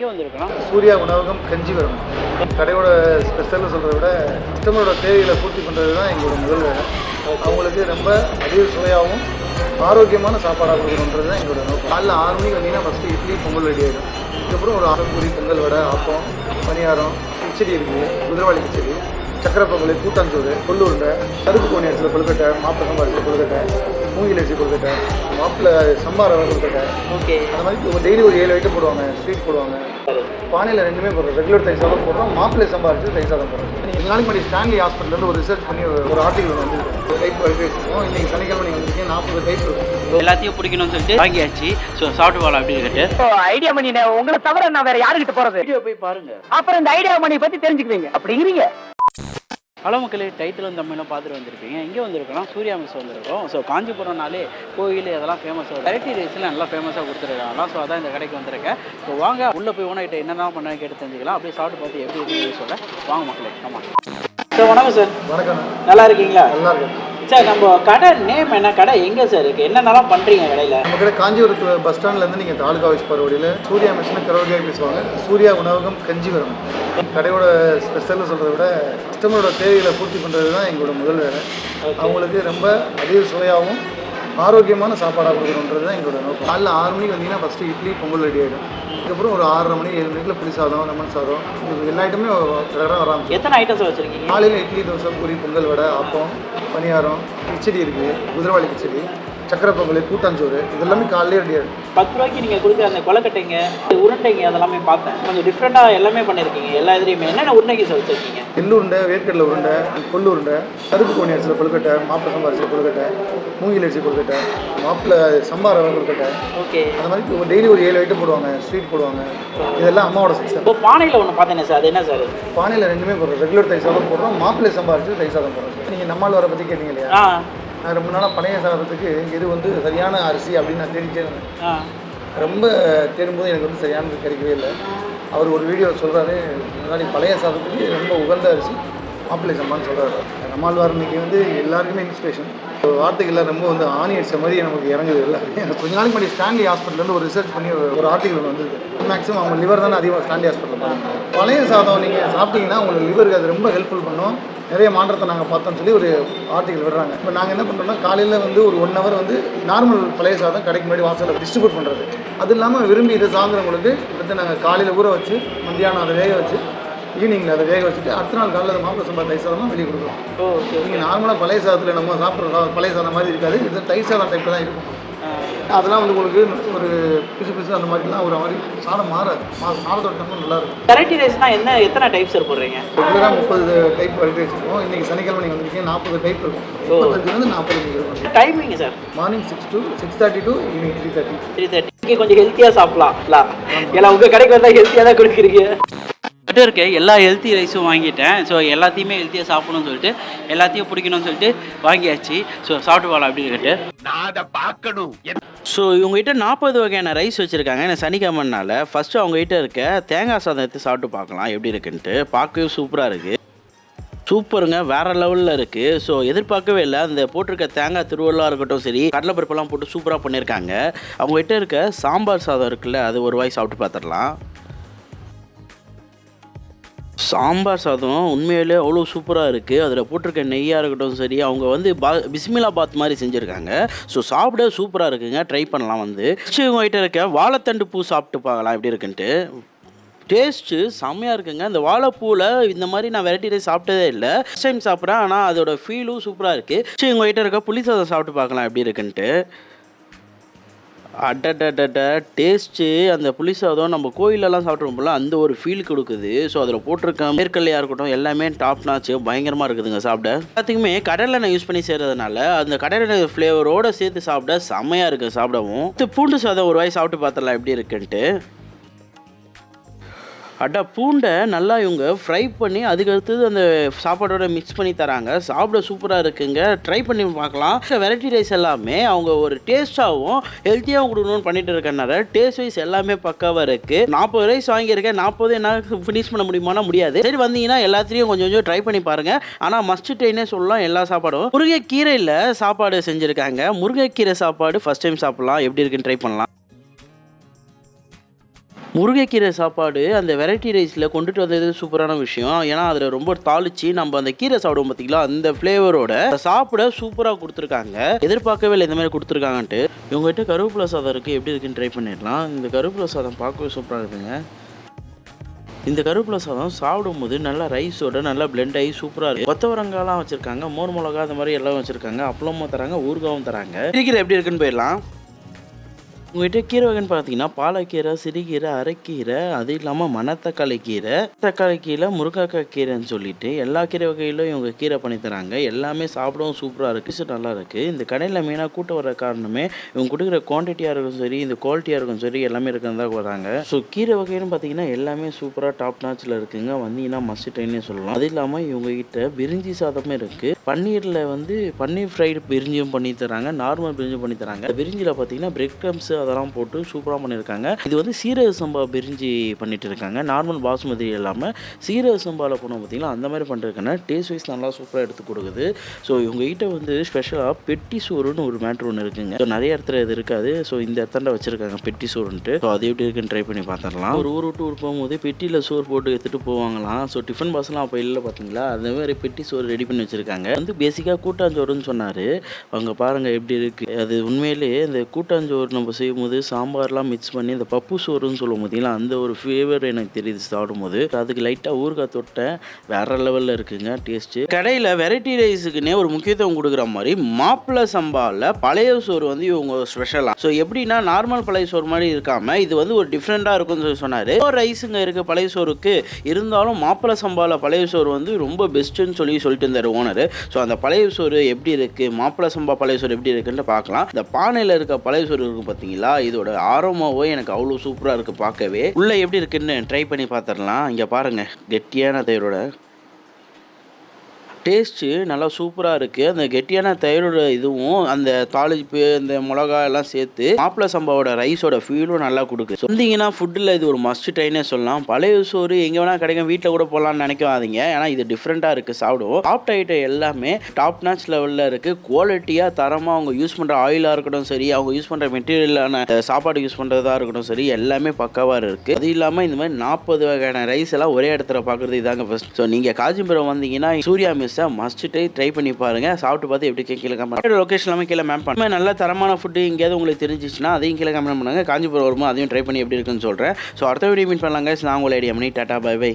எங்கே வந்திருக்கோம் சூர்யா உணவகம் கஞ்சிவரம் கடையோட ஸ்பெஷல்னு சொல்கிறத விட கஸ்டமரோட தேவைகளை பூர்த்தி பண்ணுறது தான் எங்களோட முதல் வேலை. அவங்களுக்கு ரொம்ப அதிக சுவையாகவும் ஆரோக்கியமான சாப்பாடாக கொடுக்கணுன்றது தான் எங்களோட நோக்கம். காலைல ஆறு மணிக்கு வந்தீங்கன்னா ஃபஸ்ட்டு இட்லி பொங்கல் ரெடி ஆகிடும் அதுக்கப்புறம் ஒரு ஆறு பொங்கல் வடை ஆப்பம் பணியாரம் கிச்சடி இருக்குது குதிரவாளி கிச்சடி. சக்கரை பொங்கல் கூட்டாஞ்சோறு உருண்டை கருப்பு கோணி அரிசியில் கொழுக்கட்டை மாப்பிள சம்பா அரிசியில் கொழுக்கட்டை மூங்கில் அரிசி கொழுக்கட்டை மாப்பிள சம்பார கொழுக்கட்டை. ஓகே. அந்த மாதிரி டெய்லி ஒரு ஏழு ஐட்டம் போடுவாங்க ஸ்வீட் போடுவாங்க. பானையில் ரெண்டுமே போடுறோம். ரெகுலர் தயிர் சாதம் போடுறோம். மாப்பிள்ளை சம்பாரிச்சு தயிர் சாதம் போடுறோம். ரெண்டு நாளைக்கு முன்னாடி ஸ்டான்லி ஹாஸ்பிட்டலேருந்து ஒரு ரிசர்ச் பண்ணி ஒரு- ஆர்டிகல் வந்து டைப் வச்சுருக்கோம். இன்னைக்கு சனிக்கிழமை நீங்கள் வந்தீங்க நாற்பது டைப் இருக்கும் எல்லாத்தையும் பிடிக்கணும்னு சொல்லிட்டு வாங்கியாச்சு. ஸோ சாப்பிட்டு போகலாம் அப்படின்னு கேட்டு ஐடியா மணி உங்களை தவிர நான் வேற யாருக்கிட்ட போறது? வீடியோ போய் பாருங்க. அப்புறம் இந்த ஐடியா மணி பத்தி தெரிஞ்சுக்குவீங்க. அப்படிங்கிறீங்க. ஹலோ மக்களே டைட்டிலும் தமிழும் பார்த்துட்டு வந்திருப்பீங்க இங்கே வந்திருக்கோம். சூர்யா மிஸ் வந்திருக்கோம். ஸோ காஞ்சிபுரம்னாலே கோயில் இதெல்லாம் ஃபேமஸ் வெரைட்டி ரைஸ்லாம் நல்லா ஃபேமஸாக கொடுத்துருக்காங்க. ஸோ அதான் இந்த கடைக்கு வந்திருக்கேன். ஸோ வாங்க உள்ளே போய் உணவு என்னென்ன பண்ண கேட்டு தெரிஞ்சுக்கலாம். அப்படியே சாப்பிட்டு பார்த்து எப்படி இருக்குன்னு சொல்ல. வாங்க மக்களே ஆமாம் சார் வணக்கம் சார் வணக்கம். நல்லா இருக்கீங்களா? நல்லா இருக்கு சார் நம்ம கடை நேம் என்ன? கடை எங்கே சார் இருக்குது என்னென்னலாம் பண்ணுறீங்க கடையில்? நம்ம கடை காஞ்சிபுரத்து பஸ் ஸ்டாண்ட்லேருந்து நீங்கள் தாலுகா ஆஃபீஸ் போகிற வழியில் சூர்யா மிஷினை கரோடியாக பேசுவாங்க சூர்யா உணவகம் கஞ்சிவரம் கடையோட ஸ்பெஷல்னு சொல்கிறத விட கஸ்டமரோட தேவைகளை பூர்த்தி பண்ணுறது தான் எங்களோட முதல் வேலை. அவங்களுக்கு ரொம்ப அதிக சுவையாகவும் ஆரோக்கியமான சாப்பாடாக கொடுக்கணுன்றது தான் எங்களோட நோக்கம். காலைல ஆறு மணிக்கு வந்தீங்கன்னா ஃபஸ்ட்டு இட்லி பொங்கல் ரெடி ஆகிடும் அதுக்கப்புறம் ஒரு ஆறரை மணி ஏழு மணிக்குள்ள புளி சாதம் லெமன் சாதம் எல்லா ஐட்டமே ரெகுலராக வராமல் எத்தனை ஐட்டம்ஸ் வச்சுருக்கீங்க? காலையில் இட்லி தோசை பூரி பொங்கல் வடை அப்பம் பணியாரம் கிச்சடி இருக்குது குதிரவாளி கிச்சடி. சக்கரை பொங்கல் கூட்டாஞ்சோறு இது எல்லாமே காலையிலே ரெடி ஆகிடும் பத்து ரூபாய்க்கு நீங்கள் கொடுக்குற அந்த கொலக்கட்டைங்க உருண்டைங்க அதெல்லாமே பார்த்தேன். கொஞ்சம் டிஃப்ரெண்ட்டாக எல்லாமே பண்ணியிருக்கீங்க. எல்லா இதுலேயுமே என்னென்ன உருண்டைக்கு சார் வச்சுருக்கீங்க? எள்ளு உருண்டை வேர்க்கடலை உருண்டை கொள்ளு உருண்டை கருப்பு கோணி அரிசியில் கொழுக்கட்டை மாப்பிள சம்பா அரிசியில் கொழுக்கட்டை மூங்கில் அரிசி கொழுக்கட்டை மாப்பிள சம்பா ரவை கொழுக்கட்டை. ஓகே. அந்த மாதிரி டெய்லி ஒரு ஏழு ஐட்டம் போடுவாங்க ஸ்வீட் போடுவாங்க. இதெல்லாம் அம்மாவோட செக்ஷன் இப்போ பானையில் ஒன்று பார்த்தேனே சார் அது என்ன சார்? பானையில் ரெண்டுமே போடுறோம். ரெகுலர் தயிர் சாதம் போடுறோம். மாப்பிள்ளை சம்பா அரிசி தயிர் சாதம் போடுறோம் நீங்கள் நம்மால் வர பற்றி கேட்டீங்க இல்லையா? நான் ரொம்ப நாளாக பழைய சாதத்துக்கு எது வந்து சரியான அரிசி அப்படின்னு நான் தேடிட்டே இருந்தேன். ஆ. ரொம்ப தேடும்போது எனக்கு வந்து சரியானது கிடைக்கவே இல்லை. அவர் ஒரு வீடியோ சொல்கிறாரு முன்னாடி பழைய சாதத்துக்கு ரொம்ப உகந்த அரிசி மாப்பிள்ளை சம்பான்னு சொல்கிறாரு நம்மாழ்வார் இன்னைக்கு வந்து எல்லாருக்குமே இன்ஸ்பிரேஷன் வார்த்தைகள்லாம் ரொம்ப வந்து ஆணி அடிச்ச மாதிரி நமக்கு இறங்குது இல்லை. கொஞ்ச நாளைக்கு முன்னாடி ஸ்டான்லி ஹாஸ்பிட்டலேருந்து ஒரு ரிசர்ச் பண்ணி ஒரு- ஆர்டிகல் வந்தது. மேக்ஸிமம் அவங்க லிவர் தானே அதிகமாக ஸ்டான்லி ஹாஸ்பிட்டல் பழைய சாதம் நீங்கள் சாப்பிட்டீங்கன்னா உங்களுக்கு லிவருக்கு அது ரொம்ப ஹெல்ப்ஃபுல் பண்ணும். நிறைய மாற்றத்தை நாங்கள் பார்த்தோம்னு சொல்லி ஒரு ஆர்டிகல் விடுறாங்க. இப்போ நாங்கள் என்ன பண்ணுறோம்னா காலையில் வந்து ஒரு ஒன் ஹவர் வந்து நார்மல் பழைய சாதம் கடைக்கு முன்னாடி வாசலில் டிஸ்ட்ரிபியூட் பண்ணுறது அது இல்லாமல் விரும்பி இதை சாயந்தரங்களுக்கு வந்து நாங்கள் காலையில் ஊற வச்சு மத்தியானம் அதை வேக வச்சு ஈவினிங்கில் அதை வேக வச்சுட்டு அடுத்த நாள் காலையில் அதை மாப்பிள சம்பா தயிர் சாதமாக வெளியே கொடுக்குறோம் ஓகே. நீங்கள் நார்மலாக பழைய சாதத்தில் நம்ம சாப்பிட்ற பழைய சாதம் மாதிரி இருக்காது. இது தயிர் சாதம் டைப்பில் தான் இருக்கும். அதெல்லாம் வந்து உங்களுக்கு ஒரு பிசு பிசு அந்த மாதிரிலாம் ஒரு மாதிரி சாதம் மாறாது. சாதத்தோட தன்மை நல்லா இருக்கும். வெரைட்டி ரைஸ்னால் என்ன எத்தனை டைப் சார் போடுறீங்க? ரெகுலராக முப்பது டைப் வெரைட்டி வச்சுருக்கோம் இன்றைக்கி சனிக்கிழமை நீங்கள் வந்திருக்கீங்க நாற்பது டைப் இருக்கும். முப்பத்தஞ்சுலேருந்து நாற்பது இருக்கும். Timing sir morning six to six thirty to evening three thirty three தேர்ட்டிக்கு கொஞ்சம் ஹெல்த்தியாக சாப்பிடலாம் ஏன்னா உங்கள் கடைக்கு வந்தால் ஹெல்த்தியாக தான் கொடுக்குறீங்க. கிட்ட இருக்க. எல்லா ஹெல்த்தி ரைஸும் வாங்கிட்டேன். ஸோ எல்லாத்தையுமே ஹெல்த்தியாக சாப்பிடணும்னு சொல்லிட்டு எல்லாத்தையும் பிடிக்கணும்னு சொல்லிட்டு வாங்கியாச்சு. ஸோ சாப்பிட்டு போகலாம் அப்படின்னு கேட்டு நான் அதை பார்க்கணும். ஸோ இவங்ககிட்ட நாற்பது வகையான ரைஸ் வச்சுருக்காங்க. எனக்கு சனிக்கிழமைனால ஃபஸ்ட்டு அவங்ககிட்ட இருக்க தேங்காய் சாதம் எடுத்து சாப்பிட்டு பார்க்கலாம். எப்படி இருக்குன்ட்டு. பார்க்கவே சூப்பராக இருக்குது சூப்பருங்க வேற லெவலில் இருக்குது ஸோ எதிர்பார்க்கவே இல்லை. அந்த போட்டிருக்க தேங்காய் திருவள்ளாக இருக்கட்டும் சரி கடலைப்பருப்பெல்லாம் போட்டு சூப்பராக பண்ணியிருக்காங்க. அவங்ககிட்ட இருக்க சாம்பார் சாதம் இருக்குல்ல அது ஒரு வாய் சாப்பிட்டு பார்த்துடலாம். சாம்பார் சாதம் உண்மையிலே அவ்வளோ சூப்பராக இருக்குது அதில் போட்டிருக்க நெய்யாக இருக்கட்டும் சரி அவங்க வந்து பா பிஸ்மிலா பாத் மாதிரி செஞ்சுருக்காங்க. ஸோ சாப்பிட சூப்பராக இருக்குங்க. ட்ரை பண்ணலாம் வந்து. Next இருக்க வாழைத்தண்டு பூ சாப்பிட்டு பார்க்கலாம் எப்படி இருக்குன்ட்டு. டேஸ்ட்டு செம்மையாக இருக்குங்க. இந்த வாழைப்பூவில் இந்த மாதிரி நான் வெரைட்டி ரைஸ் சாப்பிட்டதே இல்லை. ஃபஸ்ட் டைம் சாப்பிட்றேன். ஆனால் அதோட ஃபீலும் சூப்பராக இருக்குது சரி உங்கள்கிட்ட இருக்க புளி சாதம் சாப்பிட்டு பார்க்கலாம் எப்படி இருக்குன்ட்டு. அடடடட டேஸ்ட்டு. அந்த புளி சாதம் நம்ம கோயிலெல்லாம் சாப்பிட்ருப்போம்ல அந்த ஒரு ஃபீல் கொடுக்குது. ஸோ அதில் போட்டிருக்க மேற்கல்லையாக இருக்கட்டும் எல்லாமே டாப் நாச்சு பயங்கரமாக இருக்குதுங்க சாப்பிட. எல்லாத்துக்குமே கடலெண்ணெய் யூஸ் பண்ணி செய்கிறதுனால அந்த கடலெண்ணெய் ஃப்ளேவரோடு சேர்த்து சாப்பிட செம்மையாக இருக்குது சாப்பிடவும். பூண்டு சாதம் ஒரு வாய் சாப்பிட்டு பார்த்துடலாம் எப்படி இருக்குன்ட்டு. அட்டா பூண்டை நல்லா இவங்க ஃப்ரை பண்ணி அதுக்கு அடுத்தது அந்த சாப்பாடோட மிக்ஸ் பண்ணி தராங்க. சாப்பிட சூப்பராக இருக்குங்க. ட்ரை பண்ணி பார்க்கலாம். வெரைட்டி ரைஸ் எல்லாமே அவங்க ஒரு டேஸ்ட்டாகவும் ஹெல்த்தியாகவும் கொடுக்கணும்னு பண்ணிட்டு இருக்கனால டேஸ்ட் வைஸ் எல்லாமே பக்காவாக இருக்குது நாற்பது ரைஸ் வாங்கியிருக்கேன். நாற்பது என்ன ஃபினிஷ் பண்ண முடியுமானா முடியாது. சரி வந்தீங்கன்னா எல்லாத்தையும் கொஞ்சம் கொஞ்சம் ட்ரை பண்ணி பாருங்கள் ஆனால் மஸ்ட் ட்ரைனே சொல்லலாம் எல்லா சாப்பாடும். முருங்கைக்கீரையில் சாப்பாடு செஞ்சுருக்காங்க. முருங்கைக்கீரை சாப்பாடு ஃபஸ்ட் டைம் சாப்பிட்லாம். எப்படி இருக்குன்னு ட்ரை பண்ணலாம். முருங்கைக்கீரை சாப்பாடு அந்த வெரைட்டி ரைஸில் கொண்டுட்டு வந்தது சூப்பரான விஷயம். ஏன்னா அதில் ரொம்ப தாளிச்சு நம்ம அந்த கீரை சாப்பிடுவோம் பார்த்தீங்களா அந்த ஃப்ளேவரோட சாப்பிட சூப்பராக கொடுத்துருக்காங்க. எதிர்பார்க்கவே இல்லை இந்த மாதிரி கொடுத்துருக்காங்கன்ட்டு. இவங்ககிட்ட கருவேப்பிலை சாதம் இருக்குது எப்படி இருக்குன்னு ட்ரை பண்ணிடலாம். இந்த கருவேப்பிலை சாதம் பார்க்கவே சூப்பராக இருக்குங்க. இந்த கருவேப்பிலை சாதம் சாப்பிடும்போது நல்லா ரைஸோட நல்லா பிளெண்ட் ஆகி சூப்பராக இருக்குது கொத்தவரங்காலாம் வச்சுருக்காங்க. மோர் மிளகா அந்த மாதிரி எல்லாம் வச்சுருக்காங்க. அப்பளமும் தராங்க ஊறுகாவும் தராங்க. இருக்கிற எப்படி இருக்குன்னு போயிடலாம். உங்கள்கிட்ட கீரை வகைன்னு பார்த்தீங்கன்னா பாலக்கீரை சிறுகீரை அரைக்கீரை அது இல்லாமல் மணத்தக்காளி கீரை. தக்காளி கீரை முருங்கைக்காய் கீரைன்னு சொல்லிட்டு எல்லா கீரை வகையிலும் இவங்க கீரை பண்ணி தராங்க. எல்லாமே சாப்பிடவும் சூப்பராக இருக்குது ஸோ நல்லா இருக்குது இந்த கடையில் மெயினாக கூட்டம் வர காரணமே இவங்க கொடுக்குற குவான்டிட்டியாக இருக்கும் சரி இந்த குவாலிட்டியாக இருக்கும் சரி எல்லாமே இருக்கிறதா வராங்க. ஸோ கீரை வகைன்னு பார்த்தீங்கன்னா எல்லாமே சூப்பராக டாப் நாச்சில் இருக்குங்க. வந்தீங்கன்னா மஸ்ட் ட்ரெயினே சொல்லலாம். அது இல்லாமல் இவங்க கிட்ட பிரிஞ்சி சாதமே இருக்குது பன்னீரில் வந்து பன்னீர் ஃப்ரைடு பிரிஞ்சியும் பண்ணி தராங்க. நார்மல் பிரிஞ்சும் பண்ணி தராங்க. பிரிஞ்சில் பார்த்தீங்கன்னா பிரெட் க்ரம்ஸ் அதெல்லாம் போட்டு சூப்பராக பண்ணியிருக்காங்க. இது வந்து சீரக சம்பா பிரிஞ்சு பண்ணிட்டு இருக்காங்க நார்மல் பாசுமதி இல்லாமல் சீரக சம்பாவில் போனோம் பார்த்தீங்கன்னா அந்த மாதிரி பண்ணிருக்காங்க. டேஸ்ட் வைஸ் நல்லா சூப்பராக எடுத்து கொடுக்குது. ஸோ இவங்ககிட்ட வந்து ஸ்பெஷலாக பெட்டி சோறுன்னு ஒரு மேட்ரு ஒன்று இருக்குங்க. ஸோ நிறைய இடத்துல இது இருக்காது. ஸோ இந்த இடத்தாண்ட வச்சிருக்காங்க பெட்டி சோறுன்ட்டு. ஸோ அது எப்படி இருக்குன்னு ட்ரை பண்ணி பார்த்துடலாம் ஒரு ஊர் விட்டு ஊர் போகும்போது பெட்டியில் சோறு போட்டு எடுத்துகிட்டு போவாங்களாம். ஸோ டிஃபன் பாஸ்லாம் அப்போ இல்லை பார்த்தீங்களா அந்த மாதிரி பெட்டி சோறு ரெடி பண்ணி வச்சுருக்காங்க. வந்து பேசிக்காக கூட்டாஞ்சோறுன்னு சொன்னார். அவங்க பாருங்கள் எப்படி இருக்குது அது உண்மையிலேயே இந்த கூட்டாஞ்சோறு நம்ம செய்யும்போது சாம்பார்லாம் மிக்ஸ் பண்ணி இந்த பப்பு சோறுன்னு சொல்லுவோம் பார்த்தீங்களா அந்த ஒரு ஃப்ளேவர் எனக்கு தெரியுது சாப்பிடும்போது. அதுக்கு லைட்டாக ஊறுகாய் தொட்டேன் வேற லெவலில் இருக்குங்க டேஸ்ட்டு கடையில் வெரைட்டி ரைஸுக்குன்னே ஒரு முக்கியத்துவம் கொடுக்குற மாதிரி மாப்பிள்ளை சம்பாவில் பழைய சோறு வந்து இவங்க ஸ்பெஷலாக ஸோ எப்படின்னா நார்மல் பழைய சோறு மாதிரி இருக்காமல் இது வந்து ஒரு டிஃப்ரெண்ட்டாக இருக்கும்னு சொல்லி சொன்னார். ரைஸுங்க இருக்குது பழைய சோறுக்கு இருந்தாலும் மாப்பிள்ளை சம்பாவில் பழைய சோறு வந்து ரொம்ப பெஸ்ட்டுன்னு சொல்லி சொல்லிட்டு இருந்தார் ஓனர் ஸோ அந்த பழைய சோறு எப்படி இருக்குது மாப்பிள்ளை சம்பா பழைய சோறு எப்படி இருக்குன்னு பார்க்கலாம். இந்த பானையில் இருக்க பழைய சோறு இருக்கு பார்த்தீங்களா இதோட ஆரோமாவோ எனக்கு அவ்வளோ சூப்பராக இருக்குது பார்க்கவே. உள்ளே எப்படி இருக்குன்னு ட்ரை பண்ணி பார்த்துடலாம். இங்கே பாருங்கள் கெட்டியான தயிரோட டேஸ்ட்டு நல்லா சூப்பராக இருக்குது அந்த கெட்டியான தயிரோட இதுவும் அந்த தாளிப்பு இந்த மிளகா எல்லாம் சேர்த்து மாப்பிள சம்பாவோட ரைஸோட ஃபீலும் நல்லா கொடுக்குது சொந்தீங்கன்னா ஃபுட்டில் இது ஒரு மஸ்ட் ட்ரைனே சொல்லலாம். பழைய சோறு எங்கே வேணால் கிடைக்கும் வீட்டில் கூட போகலான்னு நினைக்காதீங்க. ஏன்னா இது டிஃப்ரெண்ட்டாக இருக்குது சாப்பிடுவோம். சாப்பிட்ட ஐட்டம் எல்லாமே டாப் நாச் லெவலில் இருக்குது குவாலிட்டியாக தரமாக அவங்க யூஸ் பண்ணுற ஆயிலாக இருக்கட்டும் சரி அவங்க யூஸ் பண்ணுற மெட்டீரியலான சாப்பாடு யூஸ் பண்ணுறதா இருக்கட்டும் சரி எல்லாமே பக்காவாக இருக்குது அது இல்லாமல் இந்த மாதிரி நாற்பது வகையான ரைஸ் எல்லாம் ஒரே இடத்துல பார்க்குறது இதாங்க ஃபஸ்ட் ஸோ நீங்கள் காஞ்சிபுரம் வந்தீங்கன்னா சூர்யா மிஸ்ஸை மஸ்ட்டு ட்ரை பண்ணி பாருங்கள் சாப்பிட்டு பார்த்து எப்படி இருக்கு கீழே கமெண்ட் லொக்கேஷன் எல்லாமே கீழே மேம் பண்ண. நல்ல தரமான ஃபுட்டு எங்கேயாவது உங்களுக்கு தெரிஞ்சிச்சுன்னா அதையும் கீழே கமெண்ட் பண்ணுங்கள் காஞ்சிபுரம் வரும்போது அதையும் ட்ரை பண்ணி எப்படி இருக்குன்னு சொல்கிறேன் ஸோ அடுத்த வீடியோ மீட் பண்ணலாங்க நான் உங்களை ஐடியா பண்ணி டாட்டா பை பை